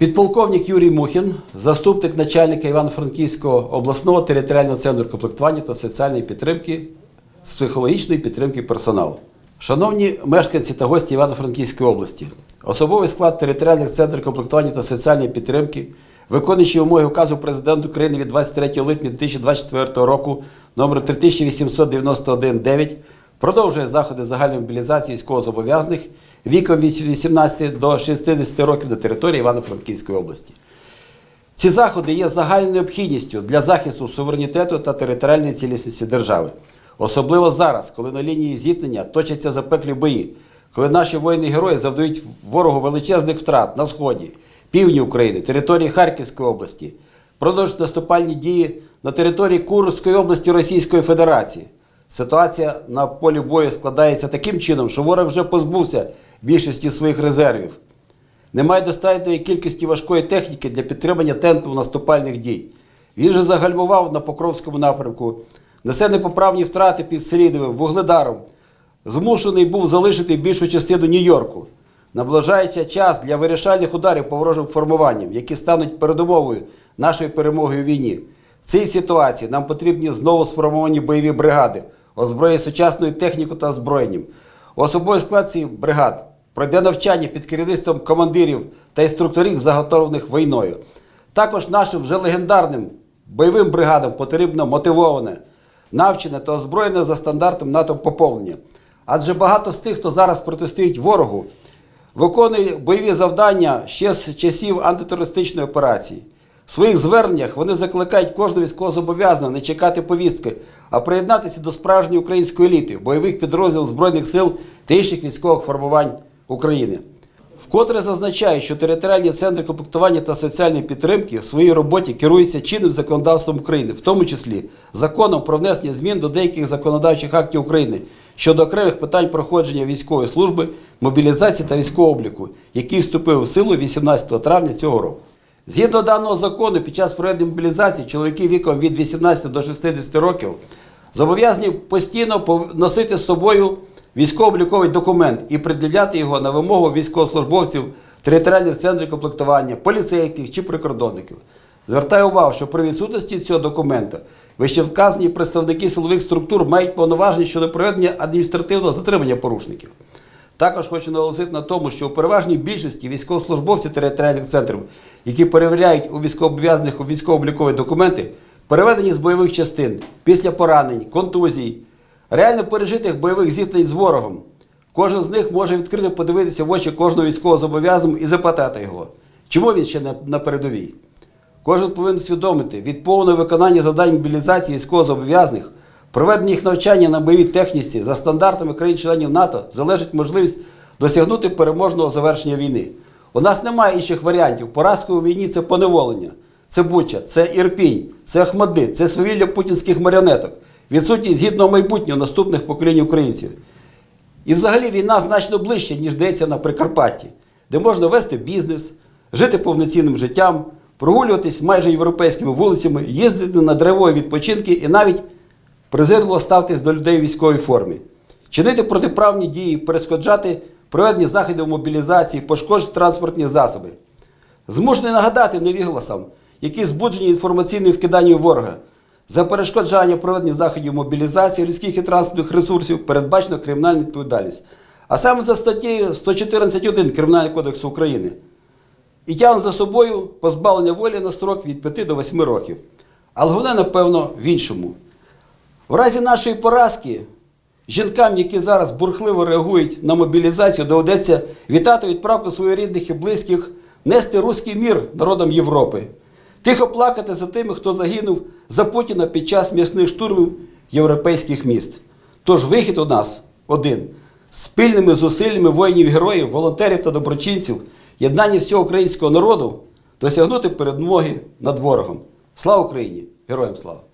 Підполковник Юрій Мухін, заступник начальника Івано-Франківського обласного територіального центру комплектування та соціальної підтримки з психологічної підтримки персоналу. Шановні мешканці та гості Івано-Франківської області, особовий склад територіальних центрів комплектування та соціальної підтримки, виконуючи вимоги указу президента України від 23 липня 2024 року номер 3891-9, продовжує заходи загальної мобілізації військовозобов'язаних віком від 18 до 60 років на території Івано-Франківської області. Ці заходи є загальною необхідністю для захисту суверенітету та територіальної цілісності держави. Особливо зараз, коли на лінії зіткнення точаться запеклі бої, коли наші воїни-герої завдають ворогу величезних втрат на сході, півдні України, території Харківської області, продовжують наступальні дії на території Курської області Російської Федерації. Ситуація на полі бою складається таким чином, що ворог вже позбувся більшості своїх резервів. Немає достатньої кількості важкої техніки для підтримання темпу наступальних дій. Він же загальмував на Покровському напрямку, несе непоправні втрати під Селідовим, Вугледаром. Змушений був залишити більшу частину Нью-Йорку. Наближається час для вирішальних ударів по ворожим формуванням, які стануть передумовою нашої перемоги у війні. В цій ситуації нам потрібні знову сформовані бойові бригади, озброєні сучасною технікою та озброєнням. Особовий склад цих бригад пройде навчання під керівництвом командирів та інструкторів, заготовлених війною. Також нашим вже легендарним бойовим бригадам потрібно мотивоване, навчене та озброєне за стандартом НАТО поповнення. Адже багато з тих, хто зараз протистоїть ворогу, виконує бойові завдання ще з часів антитерористичної операції. В своїх зверненнях вони закликають кожного військовозобов'язаного не чекати повістки, а приєднатися до справжньої української еліти, бойових підрозділів Збройних сил та інших військових формувань України. Вкотре зазначаю, що територіальні центри комплектування та соціальної підтримки в своїй роботі керуються чинним законодавством України, в тому числі законом про внесення змін до деяких законодавчих актів України щодо окремих питань проходження військової служби, мобілізації та військового обліку, який вступив в силу 18 травня цього року. Згідно даного закону, під час проведення мобілізації чоловіки віком від 18 до 60 років зобов'язані постійно носити з собою військово-обліковий документ і пред'являти його на вимогу військовослужбовців територіальних центрів комплектування, поліцейських чи прикордонників. Звертаю увагу, що при відсутності цього документа вищевказані представники силових структур мають повноваження щодо проведення адміністративного затримання порушників. Також хочу наголосити на тому, що у переважній більшості військовослужбовці територіальних центрів, які перевіряють у військовообов'язаних військово-облікові документи, переведені з бойових частин після поранень, контузій, реально пережитих бойових зіткнень з ворогом. Кожен з них може відкрито подивитися в очі кожного військовозобов'язаного і запитати його, чому він ще не на передовій. Кожен повинен усвідомити від повного виконання завдань мобілізації військовозобов'язаних, проведення їх навчання на бойовій техніці за стандартами країн-членів НАТО залежить можливість досягнути переможного завершення війни. У нас немає інших варіантів. Поразка у війні це поневолення, це Буча, це Ірпінь, це Ахмади, це свавілля путінських маріонеток, відсутність гідного майбутнього наступних поколінь українців. І взагалі війна значно ближче, ніж здається на Прикарпатті, де можна вести бізнес, жити повноцінним життям, прогулюватись майже європейськими вулицями, їздити на древові відпочинки і навіть презирливо ставитись до людей у військовій формі, чинити протиправні дії, перешкоджати проведення заходів мобілізації, пошкоджувати транспортні засоби. Змушений нагадати невігласам, які збуджені інформаційним вкиданням ворога. За перешкоджання проведення заходів мобілізації людських і транспортних ресурсів передбачено кримінальну відповідальність. А саме за статтею 114.1 Кримінального кодексу України. І тягне за собою позбавлення волі на строк від 5 до 8 років. Але головне, напевно, в іншому. В разі нашої поразки жінкам, які зараз бурхливо реагують на мобілізацію, доведеться вітати відправку своїх рідних і близьких, нести руський мір народам Європи, тихо плакати за тими, хто загинув за Путіна під час м'ясних штурмів європейських міст. Тож вихід у нас один: спільними зусиллями воїнів-героїв, волонтерів та доброчинців, єднання всього українського народу досягнути перемоги над ворогом. Слава Україні! Героям слава!